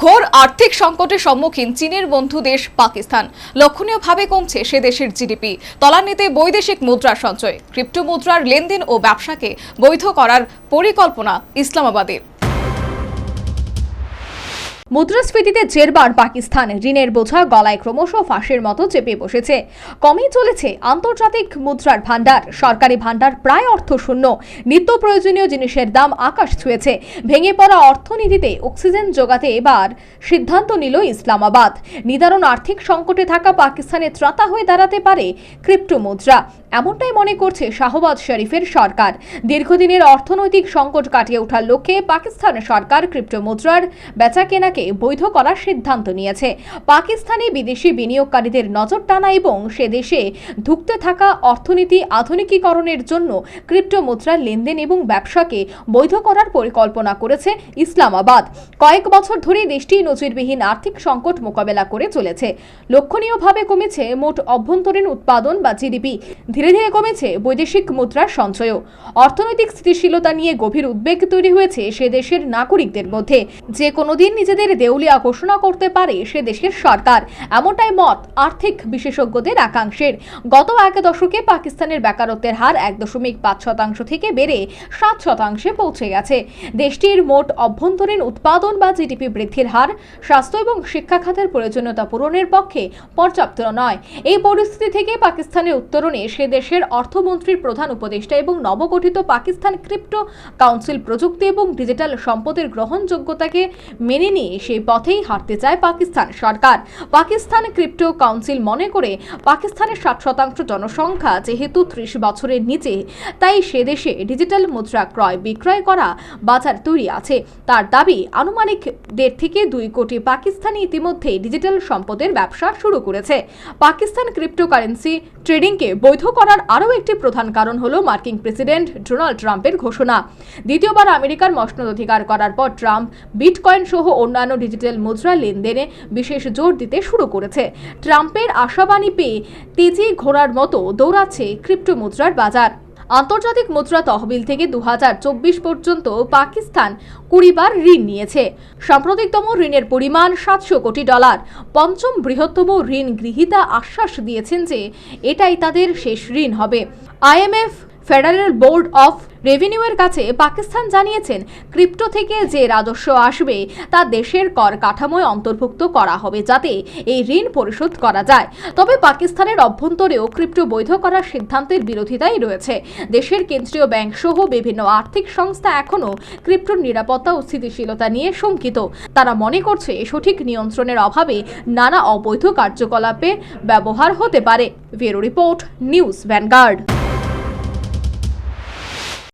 ঘোর আর্থিক সংকটের সম্মুখীন চীনের বন্ধু দেশ পাকিস্তান। লক্ষণীয়ভাবে কমছে সে দেশের জিডিপি। তলানিতে বৈদেশিক মুদ্রার সঞ্চয়। ক্রিপ্টো মুদ্রার লেনদেন ও ব্যবসাকে বৈধ করার পরিকল্পনা ইসলামাবাদের মুদ্রাস্ফীতিতে জেরবার পাকিস্তান। ঋণের বোঝা গলায় ক্রমশ ফাঁসের মতো চেপে বসেছে। কমই চলেছে আন্তর্জাতিক মুদ্রার ভাণ্ডার। সরকারি ভাণ্ডার প্রায় অর্থশূন্য। নিত্য প্রয়োজনীয় জিনিসের দাম আকাশ ছুঁয়েছে। ভেঙে পড়া অর্থনীতিতে অক্সিজেন যোগাতে এবার সিদ্ধান্ত নিল ইসলামাবাদ। নিদারুণ আর্থিক সংকটে থাকা পাকিস্তানে ত্রাতা হয়ে দাঁড়াতে পারে ক্রিপ্টো মুদ্রা এমনটাই মনে করছে শাহবাজ শরীফের সরকার। দীর্ঘদিনের অর্থনৈতিক সংকট কাটিয়ে ওঠার লক্ষ্যে পাকিস্তান সরকার ক্রিপ্টো মুদ্রার বেচা কেনাকে বৈধ করার সিদ্ধান্ত নিয়েছে। পাকিস্তানে বিদেশি বিনিয়োগকারীদের নজর টানা এবং সে দেশে ধুঁকতে থাকা অর্থনীতি আধুনিকীকরণের জন্য ক্রিপ্টো মুদ্রার লেনদেন এবং ব্যবসাকে বৈধ করার পরিকল্পনা করেছে ইসলামাবাদ। কয়েক বছর ধরে দেশটি নজিরবিহীন আর্থিক সংকট মোকাবেলা করে চলেছে। লক্ষণীয়ভাবে কমেছে মোট অভ্যন্তরীণ উৎপাদন বা জিডিপি। ধীরে ধীরে কমেছে বৈদেশিক মুদ্রার সঞ্চয়ও। অর্থনৈতিক স্থিতিশীলতা নিয়ে গভীর উদ্বেগ তৈরি হয়েছে সে দেশের নাগরিকদের মধ্যে। যে কোনো দিন নিজেদের দেউলিয়া ঘোষণা করতে পারে সে দেশের সরকার। এমনটাই মত আর্থিক বিশেষজ্ঞদের একাংশের। গত এক দশকে পাকিস্তানের বেকারত্বের হার এক দশমিক পাঁচ শতাংশ থেকে বেড়ে সাত শতাংশে পৌঁছে গেছে। দেশটির মোট অভ্যন্তরীণ উৎপাদন বা জিডিপি বৃদ্ধির হার স্বাস্থ্য এবং শিক্ষা খাতের প্রয়োজনীয়তা পূরণের পক্ষে পর্যাপ্ত নয়। এই পরিস্থিতি থেকে পাকিস্তানের উত্তরণে সে দেশের অর্থমন্ত্রীর প্রধান উপদেষ্টা এবং নবগঠিত পাকিস্তান ক্রিপ্টো কাউন্সিল প্রযুক্তি এবং ডিজিটাল সম্পদের গ্রহণযোগ্যতাকে মেনে নিয়ে সেই পথেই হাঁটতে চায় পাকিস্তান সরকার। পাকিস্তান ক্রিপ্টো কাউন্সিল মনে করে পাকিস্তানের ষাট শতাংশ জনসংখ্যা যেহেতু ত্রিশ বছরের নিচে, তাই সে দেশে ডিজিটাল মুদ্রা ক্রয় বিক্রয় করা বাজার তৈরি আছে। তার দাবি, আনুমানিক দেড় থেকে দুই কোটি পাকিস্তানি ইতিমধ্যে ডিজিটাল সম্পদের ব্যবসা শুরু করেছে। পাকিস্তান ক্রিপ্টোকারেন্সি ট্রেডিংকে বৈধ করার আরও একটি প্রধান কারণ হল মার্কিন প্রেসিডেন্ট ডোনাল্ড ট্রাম্পের ঘোষণা। দ্বিতীয়বার আমেরিকার মসনদ অধিকার করার পর ট্রাম্প বিটকয়েন সহ অন্যান্য ডিজিটাল মুদ্রা লেনদেনে বিশেষ জোর দিতে শুরু করেছে। ট্রাম্পের আশাবাণী পেয়ে তেজি ঘোড়ার মতো দৌড়াচ্ছে ক্রিপ্টো মুদ্রার বাজার। আন্তর্জাতিক মুদ্রা তহবিল থেকে দু হাজার চব্বিশ পর্যন্ত পাকিস্তান কুড়িবার ঋণ নিয়েছে। সাম্প্রতিকতম ঋণের পরিমাণ সাতশো কোটি ডলার। পঞ্চম বৃহত্তম ঋণ গৃহীতা আশ্বাস দিয়েছেন যে এটাই তাদের শেষ ঋণ হবে। আইএমএফ ফেডারেল বোর্ড অফ রেভিনিউয়ের কাছে পাকিস্তান জানিয়েছেন, ক্রিপ্টো থেকে যে রাজস্ব আসবে, তা দেশের কর কাঠামোয় অন্তর্ভুক্ত করা হবে যাতে এই ঋণ পরিশোধ করা যায়। তবে পাকিস্তানের অভ্যন্তরেও ক্রিপ্টো বৈধ করার সিদ্ধান্তের বিরোধিতাই রয়েছে। দেশের কেন্দ্রীয় ব্যাংক সহ বিভিন্ন আর্থিক সংস্থা এখনও ক্রিপ্টোর নিরাপত্তা ও স্থিতিশীলতা নিয়ে শঙ্কিত। তারা মনে করছে, সঠিক নিয়ন্ত্রণের অভাবে নানা অবৈধ কার্যকলাপে ব্যবহার হতে পারে। Bureau report, news vanguard.